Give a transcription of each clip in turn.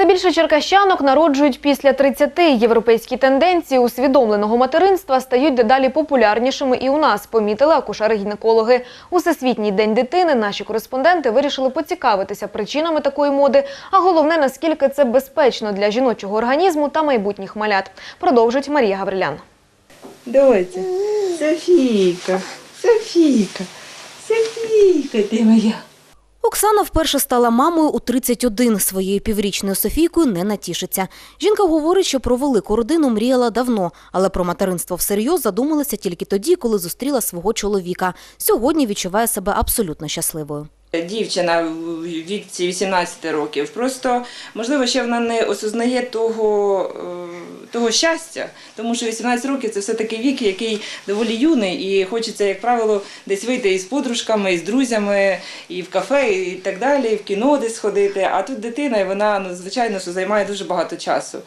Все більше черкащанок народжують після 30. Європейські тенденції усвідомленого материнства стають дедалі популярнішими і у нас, помітили акушери-гінекологи. У Всесвітній день дитини наші кореспонденти вирішили поцікавитися причинами такої моди, а головне, наскільки це безпечно для жіночого організму та майбутніх малят. Продовжить Марія Гаврилян. Доця, Софійка, Софійка, Софійка ти моя. Оксана вперше стала мамою у 31. Своєю піврічною Софійкою не натішиться. Жінка говорить, що про велику родину мріяла давно, але про материнство всерйоз задумалася тільки тоді, коли зустріла свого чоловіка. Сьогодні відчуває себе абсолютно щасливою. Дівчина в віці 18 років. Просто, можливо, ще вона не осознає того, е, того щастя, тому що 18 років це все-таки вік, який доволі юний, і хочеться, як правило, десь вийти із подружками, із друзями, і в кафе, і так далі, і в кіно десь ходити. А тут дитина, і вона, ну, звичайно, що займає дуже багато часу.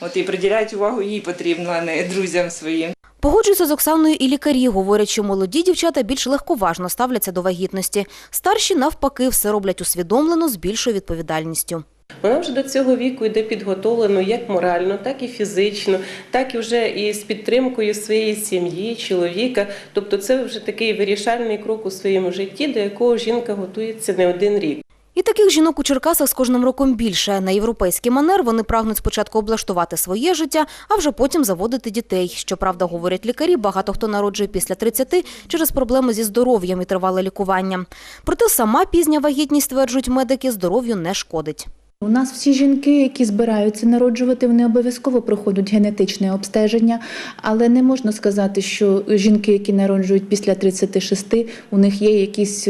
От і приділяти увагу їй потрібно, а не друзям своїм. Погоджуються з Оксаною і лікарі. Говорять, що молоді дівчата більш легковажно ставляться до вагітності. Старші, навпаки, все роблять усвідомлено з більшою відповідальністю. Вона вже до цього віку йде підготовлено як морально, так і фізично, так і вже і з підтримкою своєї сім'ї, чоловіка. Тобто це вже такий вирішальний крок у своєму житті, до якого жінка готується не один рік. І таких жінок у Черкасах з кожним роком більше. На європейський манер вони прагнуть спочатку облаштувати своє життя, а вже потім заводити дітей. Щоправда, говорять лікарі, багато хто народжує після 30 через проблеми зі здоров'ям і тривале лікування. Проте сама пізня вагітність, стверджують медики, здоров'ю не шкодить. У нас всі жінки, які збираються народжувати, вони обов'язково проходять генетичне обстеження, але не можна сказати, що жінки, які народжують після 36, у них є якісь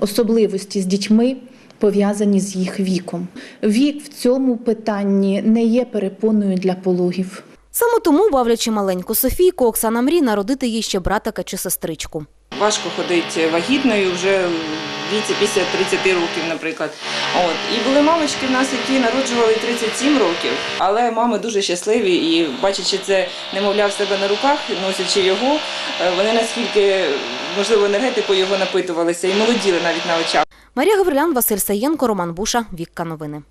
особливості з дітьми. Пов'язані з їх віком. Вік в цьому питанні не є перепоною для пологів. Саме тому, бавлячи маленьку Софійку, Оксана мрій народити їй ще братика чи сестричку. Важко ходити вагітною вже в віці після 30 років, наприклад. От. І були мамочки в нас, які народжували 37 років, але мами дуже щасливі і бачачи це немовля в себе на руках, носячи його, е, вони наскільки, можливо, енергетикою його напитувалися і молоділи навіть на очах. Марія Гаврилян, Василь Саєнко, Роман Буша, Вікка Новини.